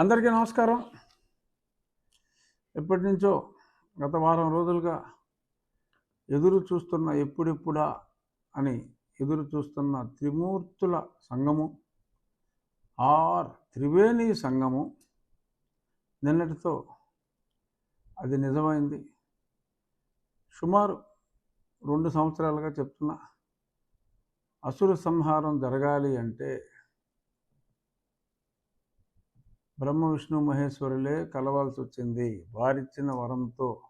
అందరికీ నమస్కారం. ఎప్పటి నుంచో గత వారం రోజులుగా ఎదురు చూస్తున్న ఎప్పుడెప్పుడా అని ఎదురు చూస్తున్న త్రిమూర్తుల సంఘము ఆర్ త్రివేణి సంఘము నిన్నటితో అది నిజమైంది. సుమారు రెండు సంవత్సరాలుగా చెప్తున్నా అసుర సంహారం జరగాలి అంటే బ్రహ్మ విష్ణు మహేశ్వరులే కలవాల్సి వచ్చింది వారిచ్చిన వరంతో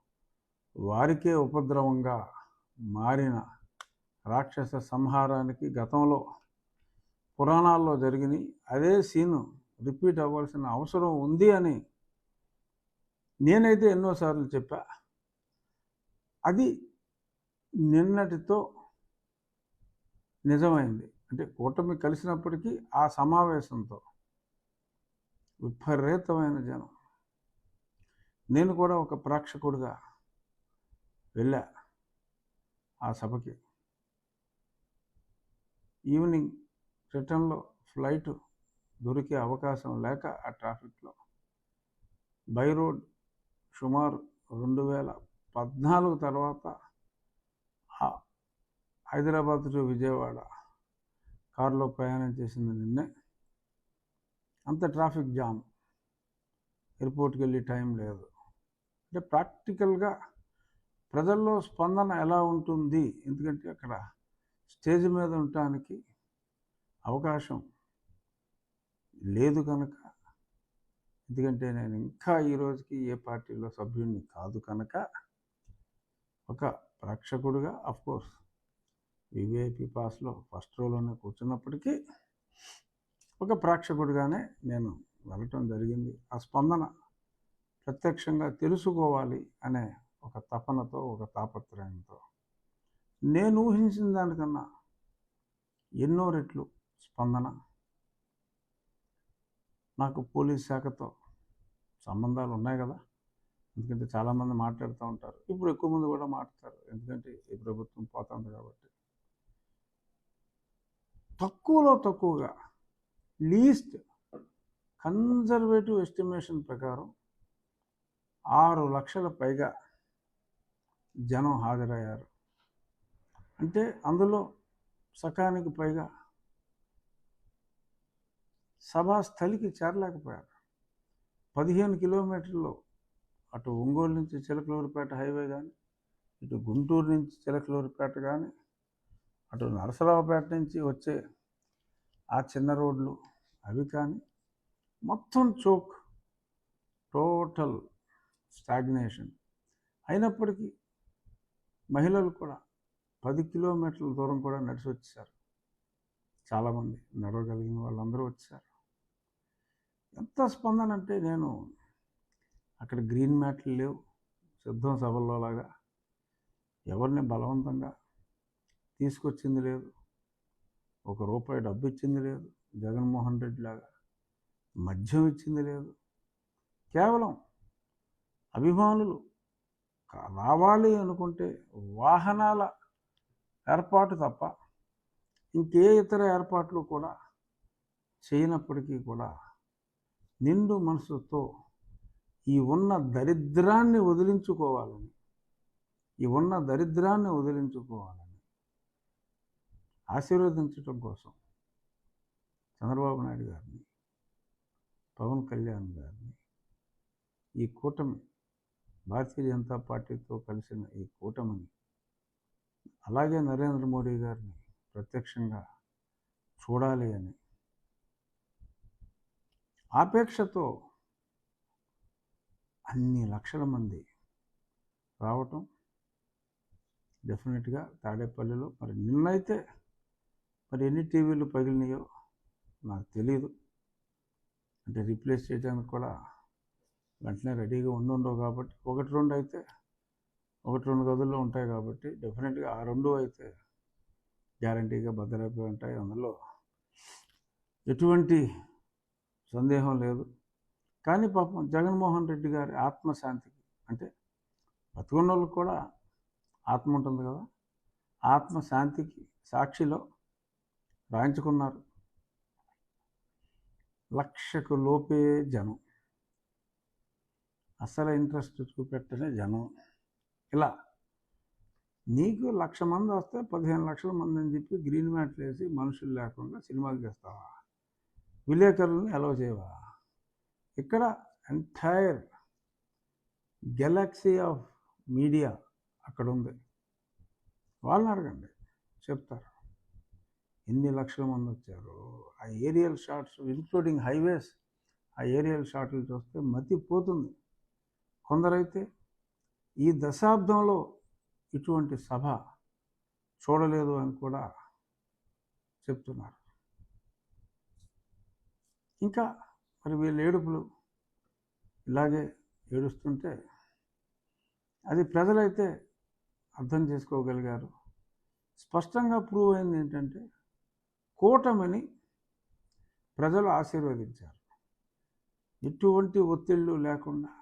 వారికే ఉపద్రవంగా మారిన రాక్షస సంహారానికి గతంలో పురాణాల్లో జరిగినాయి. అదే సీను రిపీట్ అవ్వాల్సిన అవసరం ఉంది అని నేనైతే ఎన్నోసార్లు చెప్పా. అది నిన్నటితో నిజమైంది. అంటే కూటమి కలిసినప్పటికీ ఆ సమావేశంతో విపరీతమైన జనం. నేను కూడా ఒక ప్రేక్షకుడిగా వెళ్ళా ఆ సభకి. ఈవినింగ్ రిటర్న్లో ఫ్లైట్ దొరికే అవకాశం లేక ఆ ట్రాఫిక్లో. బై రోడ్ సుమారు రెండు వేల పద్నాలుగు తర్వాత ఆ హైదరాబాద్ టు విజయవాడ కారులో ప్రయాణం చేసింది నిన్నే అంత ట్రాఫిక్ జామ్. ఎయిర్పోర్ట్కి వెళ్ళి టైం లేదు. అంటే ప్రాక్టికల్గా ప్రజల్లో స్పందన ఎలా ఉంటుంది? ఎందుకంటే అక్కడ స్టేజ్ మీద ఉండటానికి అవకాశం లేదు కనుక. ఎందుకంటే నేను ఇంకా ఈ రోజుకి ఏ పార్టీలో సభ్యుడిని కాదు కనుక. ఒక ప్రేక్షకుడిగా కోర్స్ వివిఐపి పాస్లో ఫస్ట్ రోలోనే కూర్చున్నప్పటికీ ఒక ప్రేక్షకుడిగానే నేను వెళ్ళటం జరిగింది. ఆ స్పందన ప్రత్యక్షంగా తెలుసుకోవాలి అనే ఒక తపనతో ఒక తాపత్రయంతో. నేను ఊహించిన దానికన్నా ఎన్నో రెట్లు స్పందన. నాకు పోలీస్ శాఖతో సంబంధాలు ఉన్నాయి కదా. ఎందుకంటే చాలామంది మాట్లాడుతూ ఉంటారు. ఇప్పుడు ఎక్కువ మంది కూడా మాట్లాడతారు. ఎందుకంటే ఈ ప్రభుత్వం పోతుంది కాబట్టి. తక్కువలో తక్కువగా లీస్ట్ కన్జర్వేటివ్ ఎస్టిమేషన్ ప్రకారం ఆరు లక్షల పైగా జనం హాజరయ్యారు. అంటే అందులో సకానికి పైగా సభాస్థలికి చేరలేకపోయారు. పదిహేను కిలోమీటర్లు అటు ఒంగోలు నుంచి చిలకలూరుపేట హైవే కానీ ఇటు గుంటూరు నుంచి చిలకలూరుపేట కానీ అటు నరసరావుపేట నుంచి వచ్చే ఆ చిన్న రోడ్లు అవి కానీ మొత్తం చోక్ టోటల్ స్టాగ్నేషన్. అయినప్పటికీ మహిళలు కూడా పది కిలోమీటర్ల దూరం కూడా నడిచి వచ్చేసారు. చాలామంది నడవగలిగిన వాళ్ళందరూ వచ్చారు ఎంత స్పందన అంటే నేను అక్కడ గ్రీన్ మ్యాట్లు లేవు సిద్ధం సభల్లో లాగా. ఎవరిని బలవంతంగా తీసుకొచ్చింది లేదు. ఒక రూపాయి డబ్బు ఇచ్చింది లేదు. జగన్మోహన్ రెడ్డి లాగా. మద్యం ఇచ్చింది లేదు. కేవలం అభిమానులు రావాలి అనుకుంటే వాహనాల ఏర్పాటు తప్ప ఇంకే ఇతర ఏర్పాట్లు కూడా చేయనప్పటికీ కూడా నిండు మనసుతో ఈ ఉన్న దరిద్రాన్ని వదిలించుకోవాలని ఈ ఉన్న దరిద్రాన్ని వదిలించుకోవాలని ఆశీర్వదించటం కోసం చంద్రబాబు నాయుడు గారిని పవన్ కళ్యాణ్ గారిని ఈ కూటమి భారతీయ జనతా పార్టీతో కలిసిన ఈ కూటమిని అలాగే నరేంద్ర మోడీ గారిని ప్రత్యక్షంగా చూడాలి అని ఆపేక్షతో అన్ని లక్షల మంది రావటం డెఫినెట్గా తాడేపల్లిలో మరి నిన్నైతే మరి ఎన్ని టీవీలు పగిలినాయో నాకు తెలియదు అంటే రీప్లేస్ చేయడానికి కూడా వెంటనే రెడీగా ఉండుండవు కాబట్టి ఒకటి రెండు అయితే ఒకటి రెండు గదుల్లో ఉంటాయి కాబట్టి డెఫినెట్గా ఆ రెండు అయితే గ్యారంటీగా భద్రపై ఉంటాయి. అందులో ఎటువంటి సందేహం లేదు. కానీ పాపం జగన్మోహన్ రెడ్డి గారి ఆత్మశాంతికి అంటే బతుకున్న వాళ్ళకి కూడా ఆత్మ ఉంటుంది కదా. ఆత్మశాంతికి సాక్షిలో రాయించుకున్నారు. లక్షకు లోపే జనం. అసలు ఇంట్రెస్ట్ చూపెట్టనే జనం. ఇలా నీకు లక్ష మంది వస్తే పదిహేను లక్షల మంది అని చెప్పి గ్రీన్ మ్యాట్లు వేసి మనుషులు లేకుండా సినిమాలు చేస్తావా? విలేకరులను అలవ్ చేయవా? ఇక్కడ ఎంటైర్ గెలాక్సీ ఆఫ్ మీడియా అక్కడ ఉంది వాళ్ళని అడగండి. చెప్తారు. ఎన్ని లక్షల మంది వచ్చారు? ఆ ఏరియల్ షాట్స్ ఇంక్లూడింగ్ హైవేస్ ఆ ఏరియల్ షాట్లు చూస్తే మతి పోతుంది కొందరైతే ఈ దశాబ్దంలో ఇటువంటి సభ చూడలేదు అని కూడా చెప్తున్నారు. ఇంకా మరి వీళ్ళ ఏడుపులు ఇలాగే ఏడుస్తుంటే అది ప్రజలైతే అర్థం చేసుకోగలిగారు. స్పష్టంగా ప్రూవ్ అయింది ఏంటంటే కూటమిని ప్రజలు ఆశీర్వదించారు. ఎటువంటి ఒత్తిళ్ళు లేకుండా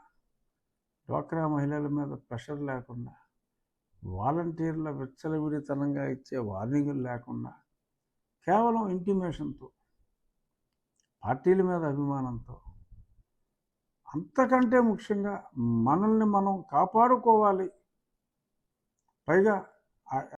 డ్వాక్రా మహిళల మీద ప్రెషర్ లేకుండా వాలంటీర్ల విచ్చలవిడితనంగా ఇచ్చే వార్నింగులు లేకుండా కేవలం ఇంటిమేషన్తో పార్టీల మీద అభిమానంతో అంతకంటే ముఖ్యంగా మనల్ని మనం కాపాడుకోవాలి. పైగా